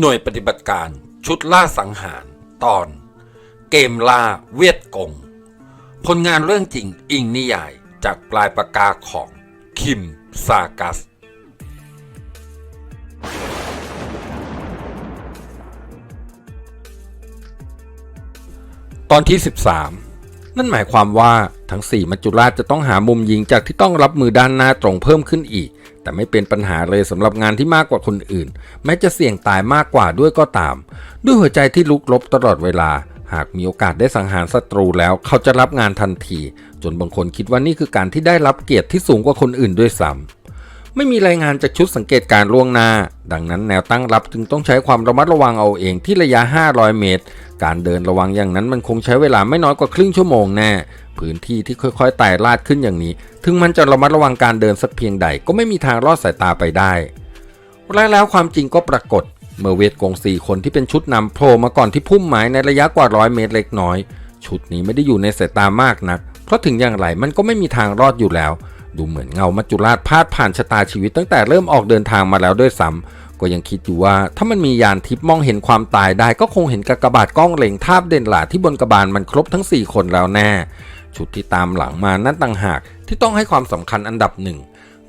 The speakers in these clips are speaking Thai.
หน่วยปฏิบัติการชุดล่าสังหาร ตอน เกมล่าเวียดกง ผลงานเรื่องจริงอิงนิยายจากปลายปากกาของคิมซากัส ตอนที่ 13 นั่นหมายความว่าทั้ง 4 มัจจุราชจะต้องหามุมยิงจากที่ต้องรับมือด้านหน้าตรงเพิ่มขึ้นอีก แต่ไม่เป็นปัญหาเลยสำหรับงานที่มากกว่าคนอื่น แม้จะเสี่ยงตายมากกว่าด้วยก็ตาม ด้วยหัวใจที่ลุกลบตลอดเวลา หากมีโอกาสได้สังหารศัตรูแล้วเขาจะรับงานทันที จนบางคนคิดว่านี่คือการที่ได้รับเกียรติที่สูงกว่าคนอื่นด้วยซ้ำไม่มีรายงานจากชุดสังเกตการ์ล่วงหน้า ดังนั้นแนวตั้งรับจึงต้องใช้ความระมัดระวังเอาเองที่ระยะ 500 เมตร การเดินระวังอย่างนั้นมันคงใช้เวลาไม่น้อยกว่าครึ่งชั่วโมงแน่ พื้นที่ที่ค่อยๆไต่ลาดขึ้นอย่างนี้ ถึงมันจะระมัดระวังการเดินสักเพียงใดก็ไม่มีทางรอดสายตาไปได้ และแล้วความจริงก็ปรากฏ เมื่อเวทกงสี่คนที่เป็นชุดนำโผล่มาก่อนที่พุ่มไม้ในระยะกว่าร้อยเมตรเล็กน้อย ชุดนี้ไม่ได้อยู่ในสายตามากนัก เพราะถึงอย่างไรมันก็ไม่มีทางรอดอยู่แล้ว ดูเหมือนเงามัจจุราชพาดผ่านชะตาชีวิตตั้งแต่เริ่มออกเดินทางมาแล้วด้วยซ้ำก็ยังคิดอยู่ว่าถ้ามันมียานทิพย์มองเห็นความตายได้ก็คงเห็นกากบาทกล้องเล็งทาบเด่นหลาที่บนกระบาลมันครบทั้ง 4 คนแล้วแน่ ชุดที่ตามหลังมานั่นต่างหากที่ต้องให้ความสำคัญอันดับหนึ่ง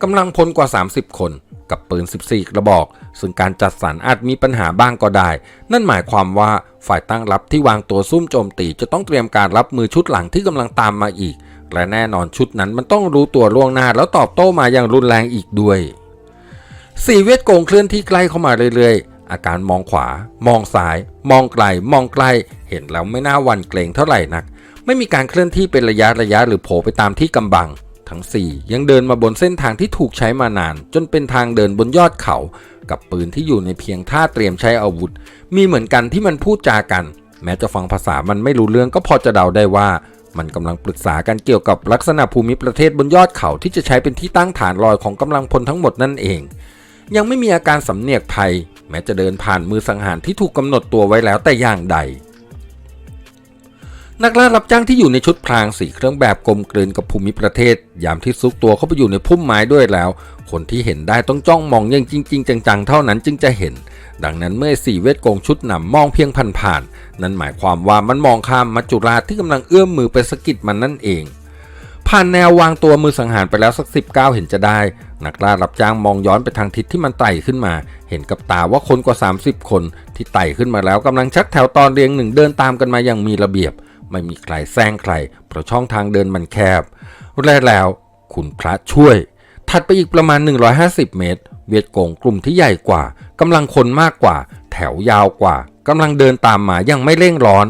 กำลังพลกว่า 30 คนกับปืน 14 กระบอก ซึ่งการจัดสรรอาจมีปัญหาบ้างก็ได้ นั่นหมายความว่าฝ่ายตั้งรับที่วางตัวซุ่มโจมตีจะต้องเตรียมการรับมือชุดหลังที่กำลังตามมาอีก และแน่นอนชุดนั้นมันต้องรู้ตัวล่วงหน้าแล้วตอบโต้มาอย่างรุนแรงอีกด้วยสี่เวทโกงเคลื่อนที่ใกล้เข้ามาเรื่อยๆ อาการมองขวา มองซ้าย มองไกล มองใกล้เห็นแล้วไม่น่าหวั่นเกรงเท่าไหร่นัก ไม่มีการเคลื่อนที่เป็นระยะระยะหรือโผล่ไปตามที่กำบัง ทั้ง 4 ยังเดินมาบนเส้นทางที่ถูกใช้มานาน จนเป็นทางเดินบนยอดเขา กับปืนที่อยู่ในเพียงท่าเตรียมใช้อาวุธ มีเหมือนกันที่มันพูดจากัน แม้จะฟังภาษามันไม่รู้เรื่องก็พอจะเดาได้ว่า มันกำลังปรึกษากันเกี่ยวกับลักษณะภูมิประเทศบนยอดเขาที่จะใช้เป็นที่ตั้งฐานลอยของกำลังพลทั้งหมดนั่นเอง ยังไม่มีอาการสำเนียกภัย แม้จะเดินผ่านมือสังหารที่ถูกกำหนดตัวไว้แล้วแต่อย่างใด นักล่ารับจ้างที่อยู่ในชุดพรางสีเครื่องแบบกลมกลืนกับภูมิประเทศ ยามที่ซุกตัวเข้าไปอยู่ในพุ่มไม้ด้วยแล้ว คนที่เห็นได้ต้องจ้องมองอย่างจริง ๆ จังๆ เท่านั้นจึงจะเห็น ดังนั้นเมื่อสี่เวทโกงชุดนำมองเพียงผ่านๆนั่นหมายความว่ามันมองข้ามมัจจุราชที่กำลังเอื้อมมือไปสะกิดมันนั่นเอง ผ่านแนววางตัวมือสังหารไปแล้วสักสิบเก้าเห็นจะได้ นักล่ารับจ้างมองย้อนไปทางทิศที่มันไต่ขึ้นมา เห็นกับตาว่าคนกว่า 30 คนที่ไต่ขึ้นมาแล้วกำลังชักแถวตอนเรียงหนึ่งเดินตามกันมาอย่างมีระเบียบ ไม่มีใครแซงใคร เพราะช่องทางเดินมันแคบและแล้ว คุณพระช่วย ถัดไปอีกประมาณ 150 เมตร เวียดโกงกลุ่มที่ใหญ่กว่ากำลังคนมากกว่า แถวยาวกว่ากำลังเดินตามมายังไม่เร่งร้อน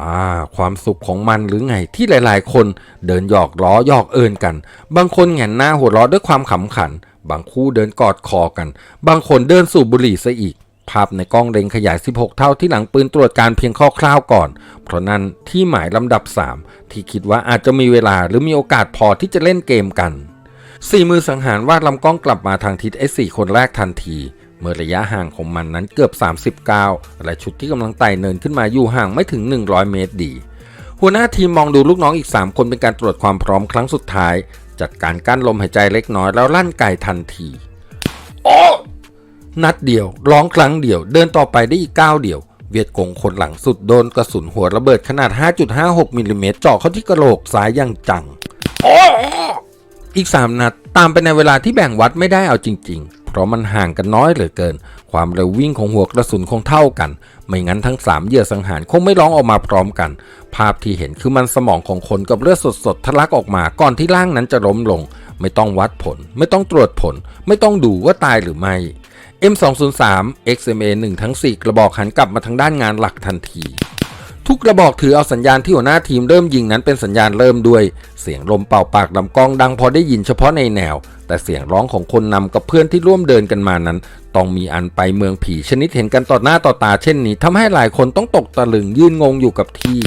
อ่าความสุขของมันหรือไงที่หลาย ๆ คนเดินหยอกล้อหยอกเอินกัน บางคนแหงนหน้าหัวเราะด้วยความขำขัน บางคู่เดินกอดคอกัน บางคนเดินสูบบุหรี่ซะอีก ภาพในกล้องเล็งขยาย 16 เท่าที่หลังปืนตรวจการเพียงคร่าวๆก่อน เพราะนั้นที่หมายลำดับ 3 ที่คิดว่าอาจจะมีเวลาหรือมีโอกาสพอที่จะเล่นเกมกันสี่มือสังหารวาดลำกล้องกลับมาทางทิศไอ้สี่คนแรกทันที เมื่อระยะห่างของมันนั้นเกือบ 39 และชุดที่กำลังไต่เนินขึ้นมาอยู่ห่างไม่ถึง 100 เมตรดี หัวหน้าทีมมองดูลูกน้องอีก 3 คนเป็นการตรวจความพร้อมครั้งสุดท้าย จัดการกั้นลมหายใจเล็กน้อยแล้วลั่นไกทันที โอ้ นัดเดียว ร้องครั้งเดียว เดินต่อไปได้อีกก้าวเดียว เวียดกงคนหลังสุดโดนกระสุนหัวระเบิดขนาด 5.56มิลลิเมตรเจาะเข้าที่กระโหลกซ้ายอย่างจัง อีก 3 นัด ตามไปในเวลาที่แบ่งวัดไม่ได้เอาจริง ๆ เพราะมันห่างกันน้อยเหลือเกิน ความเร็ววิ่งของหัวกระสุนคงเท่ากัน ไม่งั้นทั้ง 3เหยื่อสังหารคงไม่ร้องออกมาพร้อมกัน ภาพที่เห็นคือมันสมองของคนกับเลือดสดๆทะลักออกมาก่อนที่ร่างนั้นจะล้มลง ไม่ต้องวัดผล ไม่ต้องตรวจผล ไม่ต้องดูว่าตายหรือไม่ M203 XMA 1 ทั้ง 4 กระบอกหันกลับมาทางด้านงานหลักทันที ทุกกระบอกถือเอาสัญญาณที่หัวหน้าทีมเริ่มยิงนั้นเป็นสัญญาณเริ่มด้วย เสียงลมเป่าปากลำกล้องดังพอได้ยินเฉพาะในแนว แต่เสียงร้องของคนนำกับเพื่อนที่ร่วมเดินกันมานั้น ต้องมีอันไปเมืองผีชนิดเห็นกันต่อหน้าต่อตาเช่นนี้ทำให้หลายคนต้องตกตะลึงยืนงงอยู่กับที่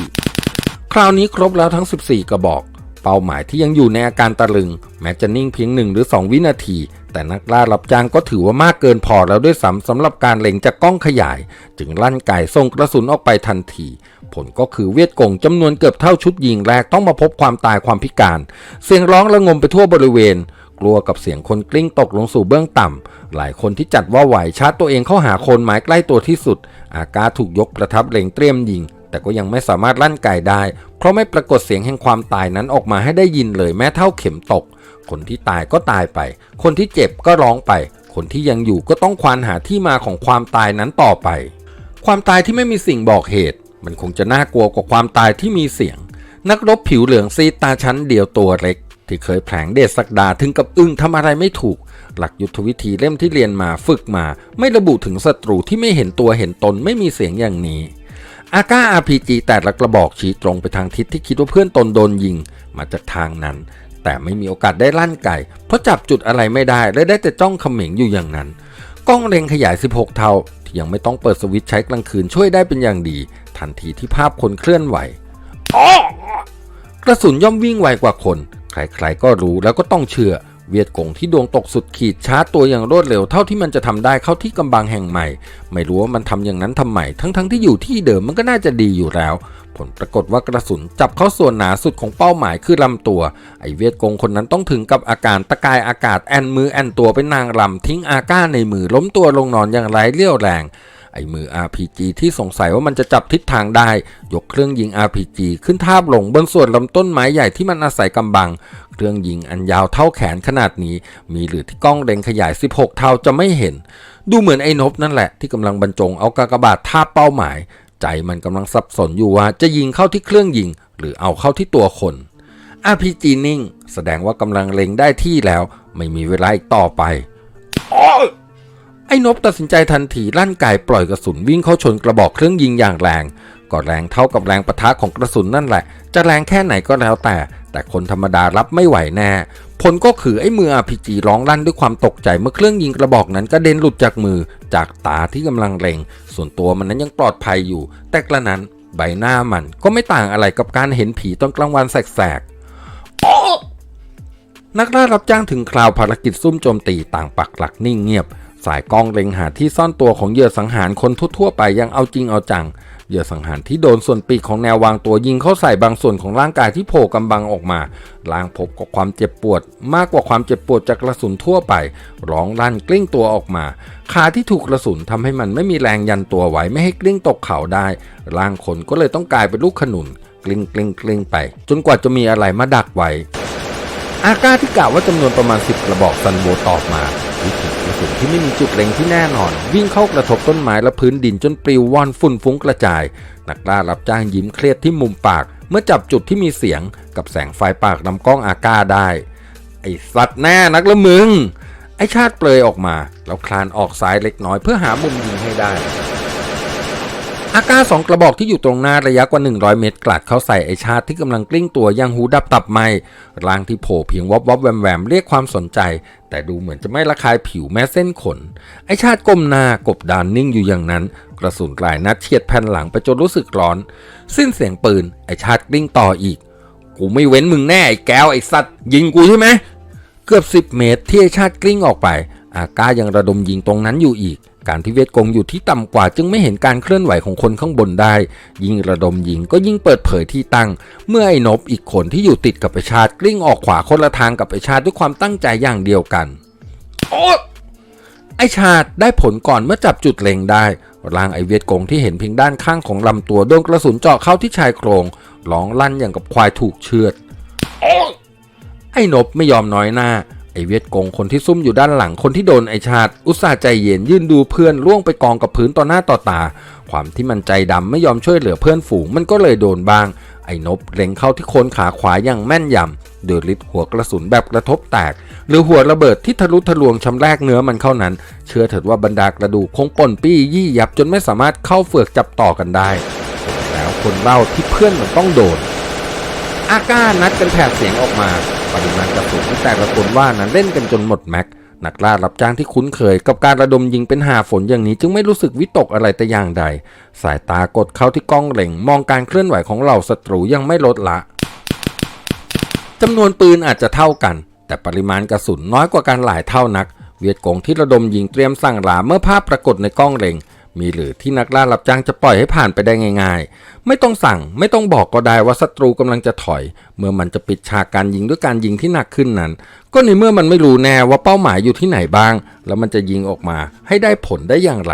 คราวนี้ครบแล้วทั้ง 14 กระบอกเป้าหมายที่ยังอยู่ในอาการตะลึง แม้จะนิ่งเพียงหนึ่งหรือ 2 วินาที แต่นักล่ารับจ้างก็ถือว่ามากเกินพอแล้วด้วยซ้ำสำหรับการเล็งจากกล้องขยาย จึงลั่นไก่ส่งกระสุนออกไปทันที ผลก็คือเวียดกงจำนวนเกือบเท่าชุดยิงแรกต้องมาพบความตายความพิการ เสียงร้องระงมไปทั่วบริเวณ กลัวกับเสียงคนกลิ้งตกลงสู่เบื้องต่ำหลายคนที่จัดว่าไหวชาร์จตัวเองเข้าหาคนไม้ใกล้ตัวที่สุด อากาถูกยกประทับเล็งเตรียมยิงแต่ก็ยังไม่สามารถลั่นไกได้ เพราะไม่ปรากฏเสียงแห่งความตายนั้นออกมาให้ได้ยินเลยแม้เท่าเข็มตก คนที่ตายก็ตายไป คนที่เจ็บก็ร้องไป คนที่ยังอยู่ก็ต้องควานหาที่มาของความตายนั้นต่อไป ความตายที่ไม่มีสิ่งบอกเหตุ มันคงจะน่ากลัวกว่าความตายที่มีเสียง นักรบผิวเหลืองซีตาชั้นเดียวตัวเล็ก ที่เคยแผลงเดชสักดาถึงกับอึ้งทำอะไรไม่ถูก หลักยุทธวิธีเล่มที่เรียนมาฝึกมา ไม่ระบุถึงศัตรูที่ไม่เห็นตัวเห็นตนไม่มีเสียงอย่างนี้อาก้า RPG แต่ละกระบอกชี้ตรงไปทางทิศที่คิดว่าเพื่อนตนโดนยิง มาจากทางนั้น แต่ไม่มีโอกาสได้ลั่นไก่ เพราะจับจุดอะไรไม่ได้และได้แต่จ้องเขม็งอยู่อย่างนั้น กล้องเล็งขยาย 16 เท่า ที่ยังไม่ต้องเปิดสวิตช์ใช้กลางคืนช่วยได้เป็นอย่างดี ทันทีที่ภาพคนเคลื่อนไหวกระสุนย่อมวิ่งไวกว่าคน ใครๆก็รู้แล้วก็ต้องเชื่อ เวียดกงที่ดวงตกสุดขีดชาร์จตัวอย่างรวดเร็วเท่าที่มันจะทำได้เข้าที่กำบังแห่งใหม่ ไม่รู้ว่ามันทำอย่างนั้นทำไมทั้งๆที่อยู่ที่เดิมมันก็น่าจะดีอยู่แล้ว ผลปรากฏว่ากระสุนจับเข้าส่วนหนาสุดของเป้าหมายคือลำตัว ไอเวียดกงคนนั้นต้องถึงกับอาการตะกายอากาศแอนมือแอนตัวเป็นนางรำทิ้งอาก้าในมือล้มตัวลงนอนอย่างไร้เรี่ยวแรง ไอ้มือ RPG ที่สงสัยว่ามันจะจับทิศทางได้ ยกเครื่องยิง RPG ขึ้นทาบลงบนส่วนลำต้นไม้ใหญ่ที่มันอาศัยกำบัง เครื่องยิงอันยาวเท่าแขนขนาดนี้ มีหรือที่กล้องเล็งขยาย 16 เท่าจะไม่เห็น ดูเหมือนไอ้นบนั่นแหละที่กำลังบรรจงเอากากบาททาบเป้าหมาย ใจมันกำลังสับสนอยู่ว่าจะยิงเข้าที่เครื่องยิง หรือเอาเข้าที่ตัวคน RPG นิ่ง แสดงว่ากำลังเล็งได้ที่แล้ว ไม่มีเวลาอีกต่อไป ไอ้นบตัดสินใจทันทีลั่นไกปล่อยกระสุนวิ่งเข้าชนกระบอกเครื่องยิงอย่างแรงก็แรงเท่ากับแรงประทะของกระสุนนั่นแหละ จะแรงแค่ไหนก็แล้วแต่ แต่คนธรรมดารับไม่ไหวแน่ ผลก็คือไอ้มือ RPG ร้องลั่นด้วยความตกใจเมื่อเครื่องยิงกระบอกนั้นกระเด็นหลุดจากมือจากตาที่กำลังเล็ง ส่วนตัวมันนั้นยังปลอดภัยอยู่ แต่กระนั้นใบหน้ามันก็ไม่ต่างอะไรกับการเห็นผีตอนกลางวันแสกๆนักล่ารับจ้างถึงคราวภารกิจซุ่มโจมตีต่างปักหลักนิ่งเงียบ สายกล้องเล็งหาที่ซ่อนตัวของเหยื่อสังหารคนทั่วๆไปยังเอาจริงเอาจัง เหยื่อสังหารที่โดนส่วนปีกของแนววางตัวยิงเข้าใส่บางส่วนของร่างกายที่โผล่กำบังออกมาล้างพบกับความเจ็บปวด มากกว่าความเจ็บปวดจากกระสุนทั่วไป ร้องลั่นกลิ้งตัวออกมา ขาที่ถูกกระสุนทำให้มันไม่มีแรงยันตัวไว้ไม่ให้กลิ้งตกเขาได้ร่างคนก็เลยต้องกลายเป็นลูกขนุนกลิ้งกลิ้งกลิ้งไป จนกว่าจะมีอะไรมาดักไว้อาก้าที่กล่าวว่าจำนวนประมาณ 10 กระบอกซันโวตอบมา วิถีกระสุนที่ไม่มีจุดเล็งที่แน่นอน วิ่งเข้ากระทบต้นไม้และพื้นดินจนปลิวว่อนฝุ่นฟุ้งกระจาย นักล่ารับจ้างยิ้มเครียดที่มุมปาก เมื่อจับจุดที่มีเสียงกับแสงไฟปากนำกล้องอาก้าได้ ไอสัตว์แน่นักละมึง ไอชาติเปลยออกมา แล้วคลานออกซ้ายเล็กน้อยเพื่อหามุมยิงให้ได้ อากาสองกระบอกที่อยู่ตรงหน้าระยะกว่า 100 เมตรกลัดเข้าใส่ไอชาติที่กำลังกลิ้งตัวยังหูดับตับไหมร่างที่โผล่เพียงวอบวอบแวมแวมเรียกความสนใจ แต่ดูเหมือนจะไม่ระคายผิวแม้เส้นขน ไอชาติก้มหน้ากบดานนิ่งอยู่อย่างนั้น กระสุนกลายนัดเฉียดแผ่นหลังไปจนรู้สึกร้อน สิ้นเสียงปืนไอชาติกลิ้งต่ออีก กูไม่เว้นมึงแน่ไอ้แก้วไอ้สัตว์ยิงกูใช่ไหมเกือบ10 เมตรที่ไอชาติกลิ้งออกไป อาก้ายังระดมยิงตรงนั้นอยู่อีก การที่เวทกงอยู่ที่ต่ำกว่าจึงไม่เห็นการเคลื่อนไหวของคนข้างบนได้ ยิ่งระดมยิงก็ยิ่งเปิดเผยที่ตั้ง เมื่อไอ้นบอีกคนที่อยู่ติดกับไอชาติกลิ้งออกขวาคนละทางกับไอชาติด้วยความตั้งใจอย่างเดียวกันโอ๊ยไอชาติได้ผลก่อนเมื่อจับจุดเล็งได้ร่างไอเวียดกงที่เห็นเพียงด้านข้างของลำตัวโดนกระสุนเจาะเข้าที่ชายโครงร้องลั่นอย่างกับควายถูกเชือดไอ้นบไม่ยอมน้อยหน้า ไอเวียดกงคนที่ซุ่มอยู่ด้านหลังคนที่โดนไอชาติ อุตส่าห์ใจเย็นยื่นดูเพื่อนล่วงไปกองกับพื้นต่อหน้าต่อตา ความที่มันใจดำไม่ยอมช่วยเหลือเพื่อนฝูงมันก็เลยโดนบ้าง ไอนบเล็งเข้าที่โคนขาขวาอย่างแม่นยำโดยฤทธิ์หัวกระสุนแบบกระทบแตก หรือหัวระเบิดที่ทะลุทะลวงชำแรกเนื้อมันเข้านั้น เชื่อเถิดว่าบรรดากระดูกคงป่นปี้ยี่ยับจนไม่สามารถเข้าเฟือกจับต่อกันได้ แล้วคนเล่าที่เพื่อนมันต้องโดน อาก้านัดกันแผดเสียงออกมา ปริมาณกระสุนที่แต่ละคนว่านั้นเล่นกันจนหมดแม็กนักล่ารับจ้างที่คุ้นเคยกับการระดมยิงเป็นหาฝนอย่างนี้จึงไม่รู้สึกวิตกอะไรแต่อย่างใด สายตากดเข้าที่กล้องเล็งมองการเคลื่อนไหวของเหล่าศัตรูยังไม่ลดละจำนวนปืนอาจจะเท่ากัน แต่ปริมาณกระสุนน้อยกว่ากันหลายเท่านัก เวียดกงที่ระดมยิงเตรียมสั่งหลาเมื่อภาพปรากฏในกล้องเล็ง มีหรือที่นักล่ารับจ้างจะปล่อยให้ผ่านไปได้ง่ายๆ ไม่ต้องสั่งไม่ต้องบอกก็ได้ว่าศัตรูกำลังจะถอย เมื่อมันจะปิดฉากการยิงด้วยการยิงที่หนักขึ้นนั้น ก็ในเมื่อมันไม่รู้แน่ว่าเป้าหมายอยู่ที่ไหนบ้าง แล้วมันจะยิงออกมาให้ได้ผลได้อย่างไร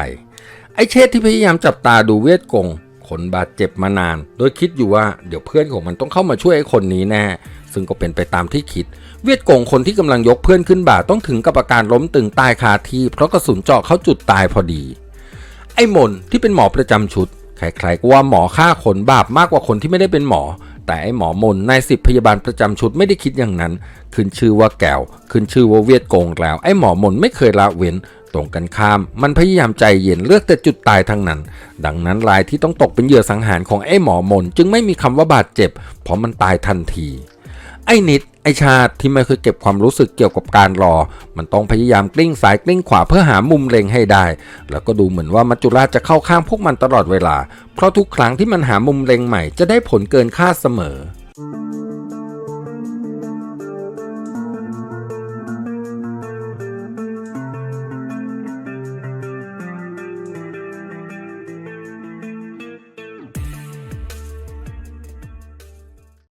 ไอเชษที่พยายามจับตาดูเวทกงคนบาดเจ็บมานาน โดยคิดอยู่ว่าเดี๋ยวเพื่อนของมันต้องเข้ามาช่วยไอ้คนนี้แน่ ซึ่งก็เป็นไปตามที่คิด เวียดกงคนที่กำลังยกเพื่อนขึ้นบ่าต้องถึงกับอาการล้มตึงตายคาที่เพราะกระสุนเจาะเข้าจุดตายพอดี ไอ้มนที่เป็นหมอประจำชุดใครๆก็ว่าหมอฆ่าคนบาปมากกว่าคนที่ไม่ได้เป็นหมอ แต่ไอ้หมอมนนายสิบพยาบาลประจำชุดไม่ได้คิดอย่างนั้น ขึ้นชื่อว่าแก้วขึ้นชื่อว่าเวียดกงแล้ว ไอ้หมอมนไม่เคยละเว้นตรงกันข้าม มันพยายามใจเย็นเลือกแต่จุดตายทั้งนั้น ดังนั้นรายที่ต้องตกเป็นเหยื่อสังหารของไอ้หมอมนจึงไม่มีคำว่าบาดเจ็บ เพราะมันตายทันที ไอ้นิด ไอชาติที่ไม่เคยเก็บความรู้สึกเกี่ยวกับการรอ มันต้องพยายามกลิ้งสายกลิ้งขวาเพื่อหามุมเล็งให้ได้ แล้วก็ดูเหมือนว่ามัจจุราชจะเข้าข้างพวกมันตลอดเวลา เพราะทุกครั้งที่มันหามุมเล็งใหม่จะได้ผลเกินคาดเสมอ